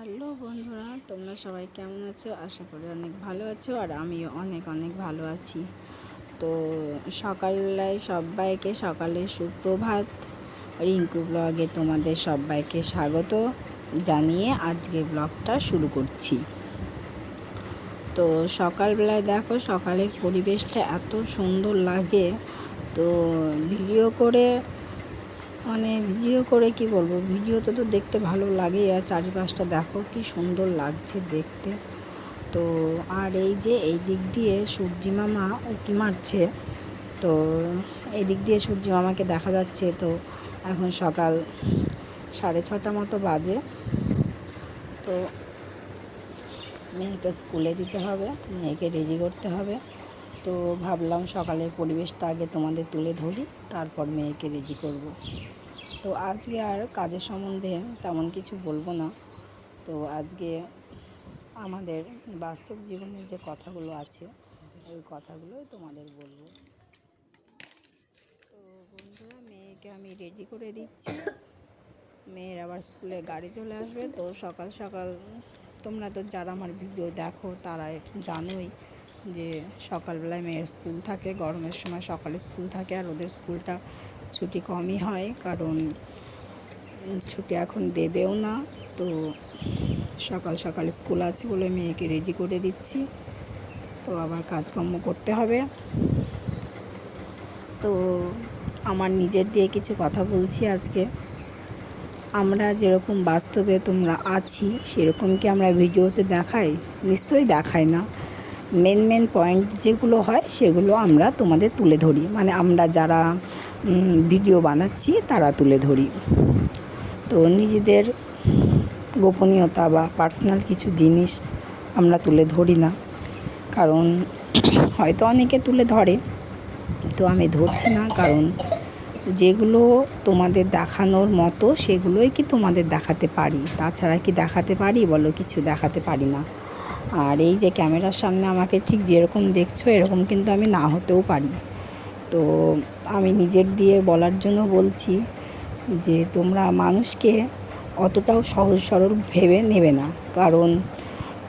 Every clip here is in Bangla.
হ্যালো বন্ধুরা, তোমরা সবাই কেমন আছো? আশা করি অনেক ভালো আছো আর আমিও অনেক অনেক ভালো আছি। তো সকালবেলায় সবাইকে সকালে সুপ্রভাত। রিঙ্কু ব্লগে তোমাদের সবাইকে স্বাগত জানিয়ে আজকে ব্লগটা শুরু করছি। তো সকালবেলায় দেখো সকালের পরিবেশটা এত সুন্দর লাগে। তো ভিডিও করে মানে ভিডিও করে কি বলব? ভিডিওতে তো দেখতে ভালো লাগে, আর চারিপাশটা দেখো কি সুন্দর লাগছে দেখতে। তো আর এই যে এই দিক দিয়ে সূর্যি মামা উঁকি মারছে, তো এই দিক দিয়ে সূর্যি মামাকে দেখা যাচ্ছে। তো এখন সকাল সাড়ে ছটা মতো বাজে। তো মেয়েকে স্কুলে দিতে হবে, মেয়েকে রেডি করতে হবে। তো ভাবলাম সকালের পরিবেশটা আগে তোমাদের তুলে ধরি, তারপর মেয়েকে রেডি করব। তো আজকে আর কাজের সম্বন্ধে তেমন কিছু বলব না। তো আজকে আমাদের বাস্তব জীবনের যে কথাগুলো আছে, ওই কথাগুলোই তোমাদের বলব। তো বন্ধুরা, মেয়েকে আমি রেডি করে দিচ্ছি। মেয়ের আবার স্কুলে গাড়ি চলে আসবে। তো সকাল সকাল তোমরা তো যারা আমার ভিডিও দেখো তারা জানোই যে সকালবেলায় মেয়ের স্কুল থাকে, গরমের সময় সকালে স্কুল থাকে আর ওদের স্কুলটা ছুটি কমই হয় কারণ ছুটি এখন দেবেও না। তো সকাল সকাল স্কুল আছে বলে মেয়েকে রেডি করে দিচ্ছি। তো আবার কাজকর্ম করতে হবে। তো আমার নিজের দিয়ে কিছু কথা বলছি আজকে। আমরা যেরকম বাস্তবে তোমরা আছি, সেরকম কি আমরা ভিডিওতে দেখাই? নিশ্চয়ই দেখাই না। মেন মেন পয়েন্ট যেগুলো হয় সেগুলো আমরা তোমাদের তুলে ধরি। মানে আমরা যারা ভিডিও বানাচ্ছি তারা তুলে ধরি। তো নিজেদের গোপনীয়তা বা পার্সোনাল কিছু জিনিস আমরা তুলে ধরি না। কারণ হয়তো অনেকে তুলে ধরে, তো আমি ধরছি না। কারণ যেগুলো তোমাদের দেখানোর মতো সেগুলোই কি তোমাদের দেখাতে পারি? তাছাড়া কি দেখাতে পারি? বলো, কিছু দেখাতে পারি না। আর এই যে ক্যামেরার সামনে আমাকে ঠিক যেরকম দেখছ, এরকম কিন্তু আমি না হতেও পারি। তো আমি নিজের দিয়ে বলার জন্য বলছি যে, তোমরা মানুষকে অতটাও সহজ সরল ভেবে নেবে না। কারণ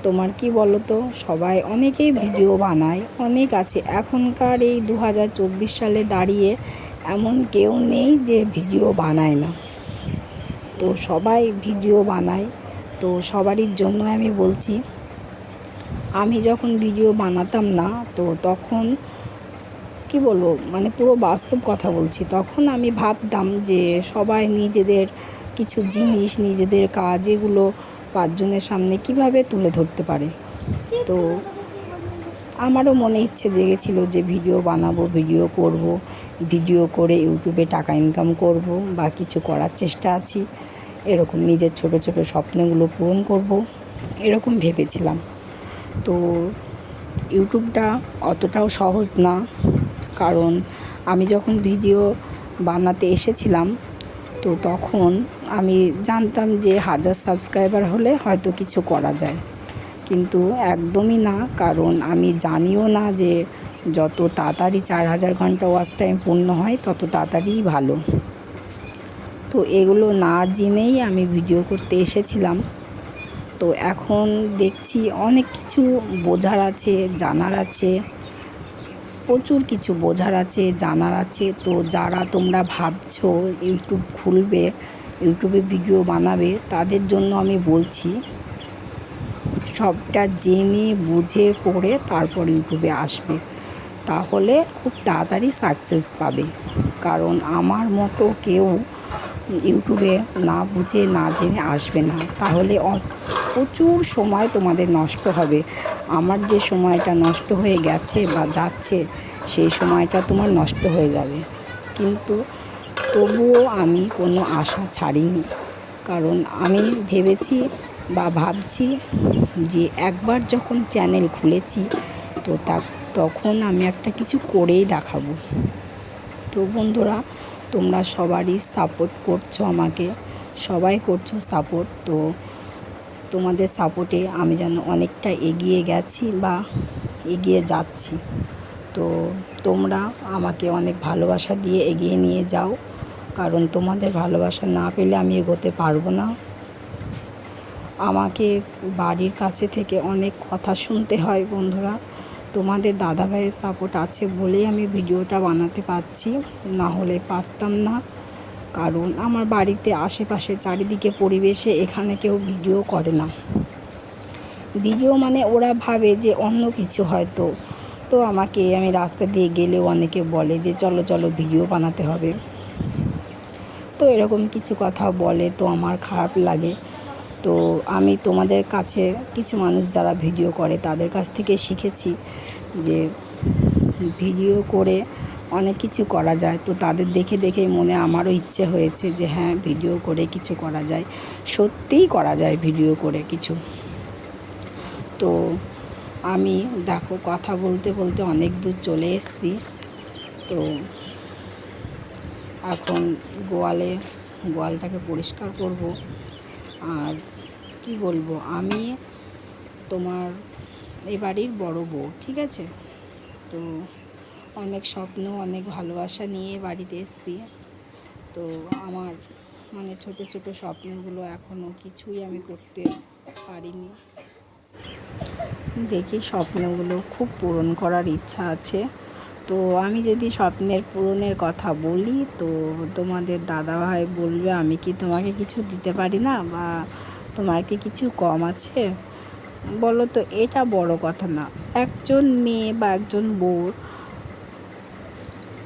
তোমার কি বলো তো সবাই অনেকেই ভিডিও বানায়, অনেক আছে। এখনকার এই দু হাজার চব্বিশ সালে দাঁড়িয়ে এমন কেউ নেই যে ভিডিও বানায় না। তো সবাই ভিডিও বানায়। তো সবারই জন্য আমি বলছি আমি যখন ভিডিও বানাতাম না, তো তখন কি বলব মানে পুরো বাস্তব কথা বলছি। তখন আমি ভাবতাম যে সবাই নিজেদের কিছু জিনিস, নিজেদের কাজ, এগুলো পাঁচজনের সামনে কীভাবে তুলে ধরতে পারে? তো আমারও মনে ইচ্ছে জেগেছিল যে ভিডিও বানাবো ভিডিও করব ভিডিও করে ইউটিউবে টাকা ইনকাম করব বা কিছু করার চেষ্টা আছি। এরকম নিজের ছোট ছোট স্বপ্নগুলো পূরণ করব, এরকম ভেবেছিলাম। তো ইউটিউবটা অতটাও সহজ না। কারণ আমি যখন ভিডিও বানাতে এসেছিলাম, তো তখন আমি জানতাম যে হাজার সাবস্ক্রাইবার হলে হয়তো কিছু করা যায়। কিন্তু একদমই না, কারণ আমি জানিও না যে যত তাড়াতাড়ি চার হাজার ঘণ্টা ওয়াচ টাইম পূর্ণ হয়, তত তাড়াতাড়িই ভালো। তো এগুলো না জেনেই আমি ভিডিও করতে এসেছিলাম। তো এখন দেখছি অনেক কিছু বোঝার আছে, জানার আছে। প্রচুর কিছু বোঝার আছে, জানার আছে। তো যারা তোমরা ভাবছ ইউটিউব খুলবে ইউটিউবে ভিডিও বানাবে, তাদের জন্য আমি বলছি, সবটা জেনে, বুঝে, পড়ে তারপর ইউটিউবে আসবে। তাহলে খুব তাড়াতাড়ি সাকসেস পাবে। কারণ আমার মতো কেউ ইউটিউবে না বুঝে, না জেনে আসবে না। তাহলে প্রচুর সময় তোমাদের নষ্ট হবে। আমার যে সময়টা নষ্ট হয়ে গেছে বা যাচ্ছে, সেই সময়টা তোমার নষ্ট হয়ে যাবে। কিন্তু তবুও আমি কোনো আশা ছাড়িনি। কারণ আমি ভেবেছি বা ভাবছি যে একবার যখন চ্যানেল খুলেছি, তো তা, তখন আমি একটা কিছু করেই দেখাবো। তো বন্ধুরা তোমরা সবারই সাপোর্ট করছ আমাকে। সবাই করছ সাপোর্ট তো তোমাদের সাপোর্টে আমি যেন অনেকটা এগিয়ে গেছি বা এগিয়ে যাচ্ছি। তো তোমরা আমাকে অনেক ভালোবাসা দিয়ে এগিয়ে নিয়ে যাও, কারণ তোমাদের ভালোবাসা না পেলে আমি এগোতে পারব না। আমাকে বাড়ির কাছে থেকে অনেক কথা শুনতে হয় বন্ধুরা। তোমাদের দাদাভাইয়ের সাপোর্ট আছে বলেই আমি ভিডিওটা বানাতে পারছি। না হলে পারতাম না। কারণ আমার বাড়িতে আশেপাশে চারিদিকে পরিবেশে এখানে কেউ ভিডিও করে না। ভিডিও মানে ওরা ভাবে যে অন্য কিছু হয়তো। তো আমাকে আমি রাস্তা দিয়ে গেলেও অনেকে বলে যে, চলো চলো, ভিডিও বানাতে হবে। তো এরকম কিছু কথা বলে তো আমার খারাপ লাগে। তো আমি তোমাদের কাছে কিছু মানুষ যারা ভিডিও করে তাদের কাছ থেকে শিখেছি যে ভিডিও করে অনেক কিছু করা যায়। তো তাদের দেখে দেখে মনে আমারও ইচ্ছে হয়েছে যে হ্যাঁ ভিডিও করে কিছু করা যায়। সত্যিই করা যায় ভিডিও করে কিছু। তো আমি দেখো, কথা বলতে বলতে অনেক দূর চলে এসেছি। তো এখন গোয়ালে, গোয়ালটাকে পরিষ্কার করব। আর কি বলব, আমি তোমার এই বাড়ির বড় বউ, ঠিক আছে? তো অনেক স্বপ্ন, অনেক ভালোবাসা নিয়ে বাড়িতে এসেছি। তো আমার মানে ছোট ছোট স্বপ্নগুলো এখনও কিছুই আমি করতে পারিনি। দেখি স্বপ্নগুলো খুব পূরণ করার ইচ্ছা আছে। তো আমি যদি স্বপ্নের পূরণের কথা বলি, তো তোমাদের দাদাভাই বলবে, আমি কি তোমাকে কিছু দিতে পারি না? বা তোমার কি কিছু কম আছে? বলো তো, এটা বড় কথা না। একজন মেয়ে বা একজন বউর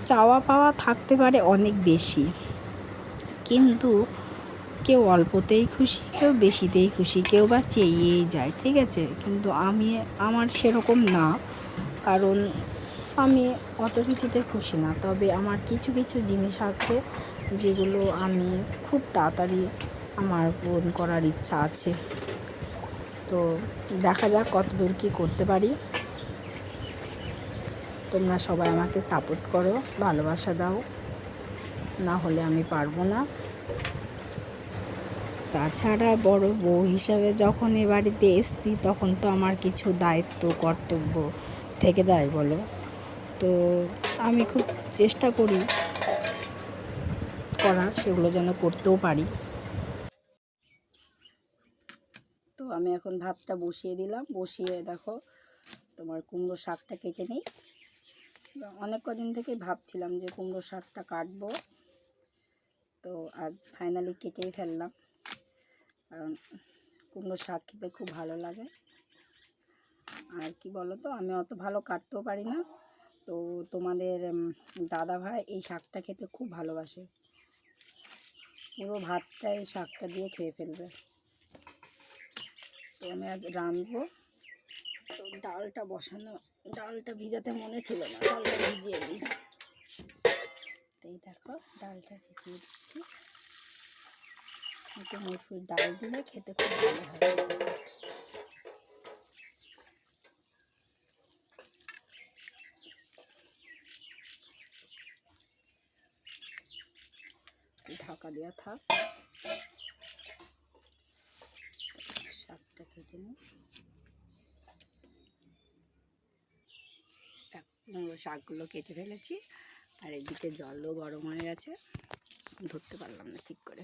চাওয়া পাওয়া থাকতে পারে অনেক বেশি। কিন্তু কেউ অল্পতেই খুশি, কেউ বেশিতেই খুশি, কেউ বা চেয়েই যায়, ঠিক আছে? কিন্তু আমি, আমার সেরকম না। কারণ আমি অত কিছুতে খুশি না, তবে আমার কিছু কিছু জিনিস আছে যেগুলো আমি খুব তাড়াতাড়ি আমার পূরণ করার ইচ্ছা আছে। তো দেখা যাক কত দূর কী করতে পারি। তোমরা সবাই আমাকে সাপোর্ট করো, ভালোবাসা দাও, না হলে আমি পারব না। তাছাড়া বড় বউ হিসাবে যখন এ বাড়িতে এসছি, তখন তো আমার কিছু দায়িত্ব, কর্তব্য থেকে দেয় বলো। তো আমি খুব চেষ্টা করি করার, সেগুলো যেন করতেও পারি। তো আমি এখন ভাতটা বসিয়ে দিলাম। বসিয়ে দেখো, তোমার কুমড়ো শাকটা কেটে নিই। অনেক কদিন থেকে ভাবছিলাম যে কুমড়ো শাকটা কাটবো। তো আজ ফাইনালি কেটেই ফেললাম। কারণ কুমড়ো শাক খেতে খুব ভালো লাগে। আর কি বলো তো আমি অত ভালো কাটতেও পারি না। তো তোমাদের দাদা ভাই এই শাকটা খেতে খুব ভালোবাসে। পুরো ভাতটা এই শাকটা দিয়ে খেয়ে ফেলবে। তো আমি আজ রাঁধবো। তো ডালটা বসানো, ডালটা ভিজাতে মনে ছিল না, ডালটা ভিজিয়ে দিই। এই দেখো, ডালটা ভিজিয়ে দিচ্ছি। মসুর ডাল দিলে খেতে খুব ভালো হবে ঢাকা দেওয়া থাক। শাকটা কেটে নিই। শাকগুলো কেটে ফেলেছি, আর এদিকে জলও গরম হয়ে গেছে। ধরতে পারলাম না ঠিক করে।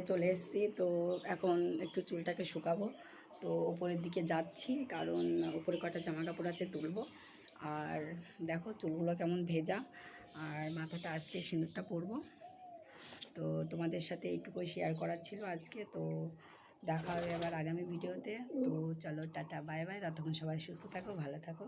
উপরে চলে এসেছি, তো এখন একটু চুলটাকে শুকাবো। তো উপরের দিকে যাচ্ছি, কারণ উপরে কটা জামা কাপড় আছে তুলবো। আর দেখো চুলগুলো কেমন ভেজা, আর মাথাটা আজকে সিঁদুরটা পরবো। তো তোমাদের সাথে এইটুকুই শেয়ার করার ছিল আজকে, তো দেখা হবে আবার আগামী ভিডিওতে তো। চলো টাটা বাই বাই ততক্ষণ সবাই সুস্থ থাকো, ভালো থাকো।